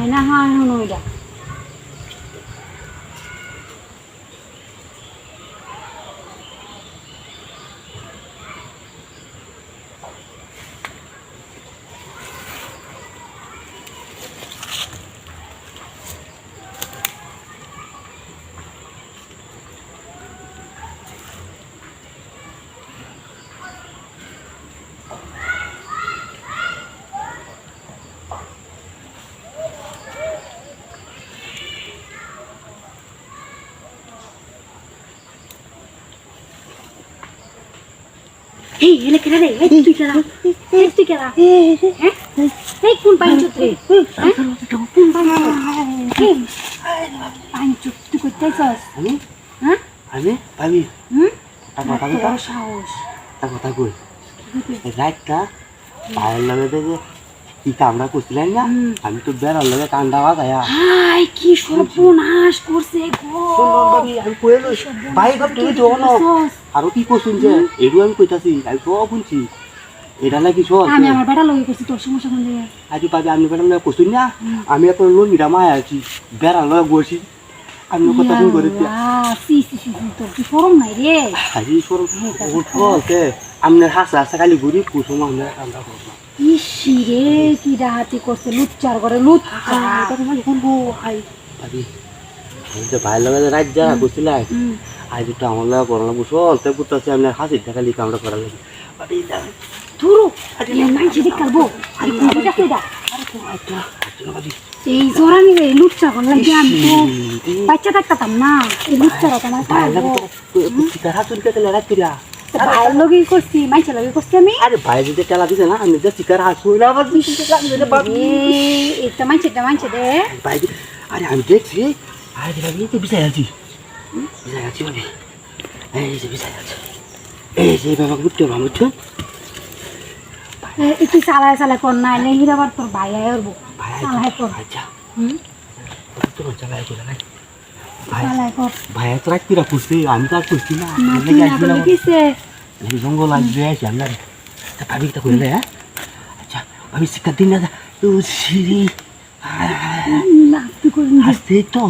আয় না হ্যাঁ এই এলে কেটে রে? এই তুই কেনা এই তুই কেনা হ্যাঁ? এই কোন পাইন চুত্রে হ্যাঁ? কোন পাইন পাইন তুই করতে আমি? হ্যাঁ? আমি? ভাবি হুম? তা কথা কই সাহস। তা কথা কই? রাতটা পায়ের লাগে দেখে কি কামড়া করছিলেন না। আমি তো বেড়ার লগে কান্দা বাজায়া। হাই কি সর্বনাশ করছে গো। আমি কয়ে ভাই গপ তুমি তো না। আরও কি করছুন যে? এরু আমি কইতাছি আমি সব শুনছি এটা নাকি শোন। আমি আমার বেটা লগে করছি তোর সমস্যা কোন জায়গায়? আজ ভাবি আপনি বেড়ার লগে করছুন না। আমি এখন লোন মিরা আছি বেড়ার লগে বসি। আমি কথা শুন করে সি সি সি সি, তোর কি শরম নাই রে? আজি আমনের হাসা হাসা খালি ঘুরি কুসুম আমরা কান্দা করব। ইসি রে কি ডাহাতি করছে লুচ্চার করে লুচ্চা হাই। ভাবি তো ভাইয়ের লগে রাত করছিলাম হুম। আজ একটু আমার লাগে করলাম বুঝল তো করতেছি আমি হাসির টাকা লিখে আমরা করার লাগে। ধুরু এ নাইছে দেখ কালবো আরে কোনটা কেডা এই জোরানি রে লুচ্চা করলাম কি আমি তো। বাচ্চা থাকতাম না এই লুচ্চারা তো আমার ভাইয়ের খাব লাগে তো চিকার হাতুন কেটে রাত্রিরা ভাইয়ের লগে করছি মাইছে লগে করছি আমি আরে ভাই যদি টেলা দিছে না আমি যে চিকার হাত শুই না আবার ভাবি এই এটা মাইছে এটা মাইছে দে ভাই আরে আমি দেখছি আরে ভাবি তো বিছাই আছি বিছাই আছি ভাবি এই যে বিছাই আছে এই যে বাবা বুঝতে পারলাম বুঝছ একটু চালায় চালায় কর না এলে হিরাবার তোর ভাই আয় উঠবো ভাই চালায় কর আচ্ছা হুম তোমার চালাই করে নাই ভাই তো রাত্রিরা করছি আমি তো আর খুঁজছি না জঙ্গল আসবে আসি আমরা ভাবি তো খুঁজলে হ্যাঁ আচ্ছা আমি শিক্ষা দিন না তো সিঁড়ি না তুই করবি আসতে তো.